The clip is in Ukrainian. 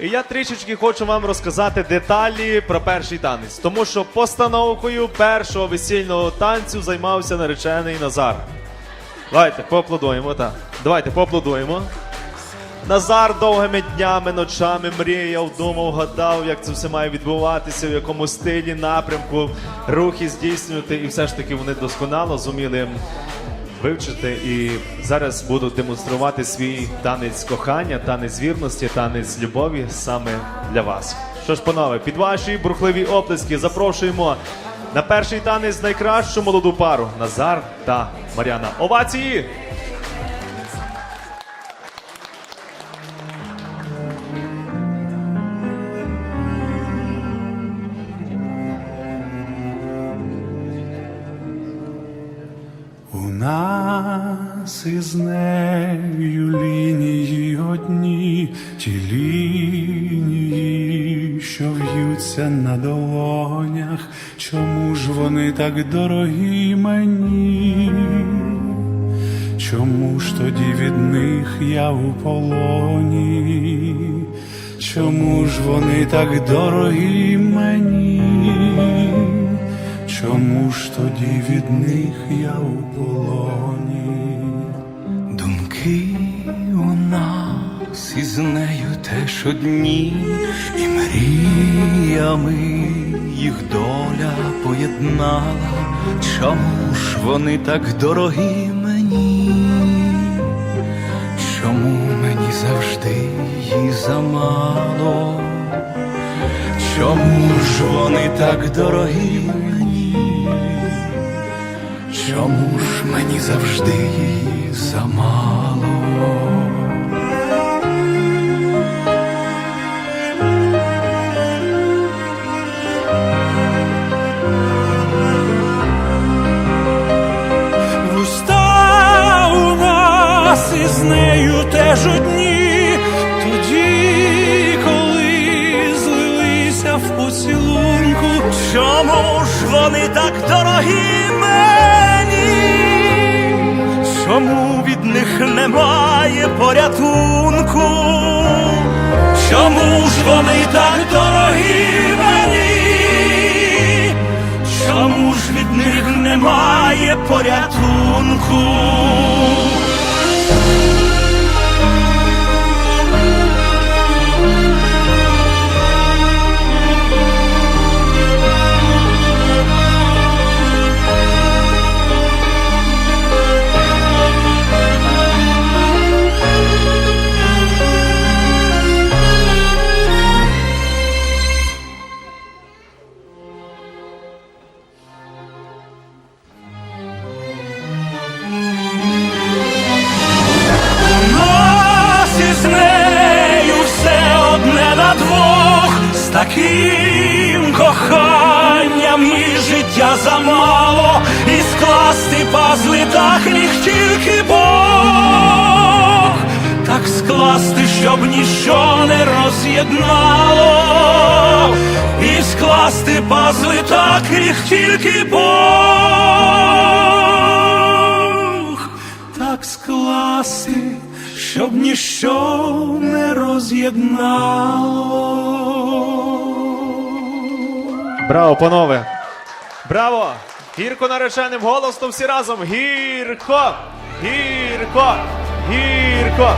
І я трішечки хочу вам розказати деталі про перший танець, тому що постановкою першого весільного танцю займався наречений Назар. Давайте поаплодуємо, так. Давайте поаплодуємо. Назар довгими днями, ночами мріяв, думав, гадав, як це все має відбуватися, в якому стилі, напрямку, рухи здійснювати, і все ж таки вони досконало зуміли вивчити і зараз буду демонструвати свій танець кохання, танець вірності, танець любові саме для вас. Що ж, панове, під ваші бурхливі оплески запрошуємо на перший танець найкращу молоду пару Назар та Мар'яна. Овації! Нас із нею лінії одні, ті лінії, що в'ються на долонях, чому ж вони так дорогі мені? Чому ж тоді від них я у полоні? Чому ж вони так дорогі мені? Чому ж тоді від них я у полоні? Думки у нас із нею теж одні, і мріями їх доля поєднала. Чому ж вони так дорогі мені? Чому мені завжди її замало? Чому ж вони так дорогі? Чому ж мені завжди її замало? Вуста у нас із нею теж одні, тоді, коли злилися в поцілунку, Чому ж вони так дорогі? Чому від них немає порятунку? Чому ж вони так дорогі мені? Чому ж від них немає порятунку? Замало, і скласти пазли так міг тільки Бог, так скласти, щоб ніщо не роз'єднало, і скласти пазли так міг тільки Бог так скласти, щоб ніщо не роз'єднало. Браво, панове! Браво! Гірко нареченим голосом всі разом! Гірко! Гірко! Гірко!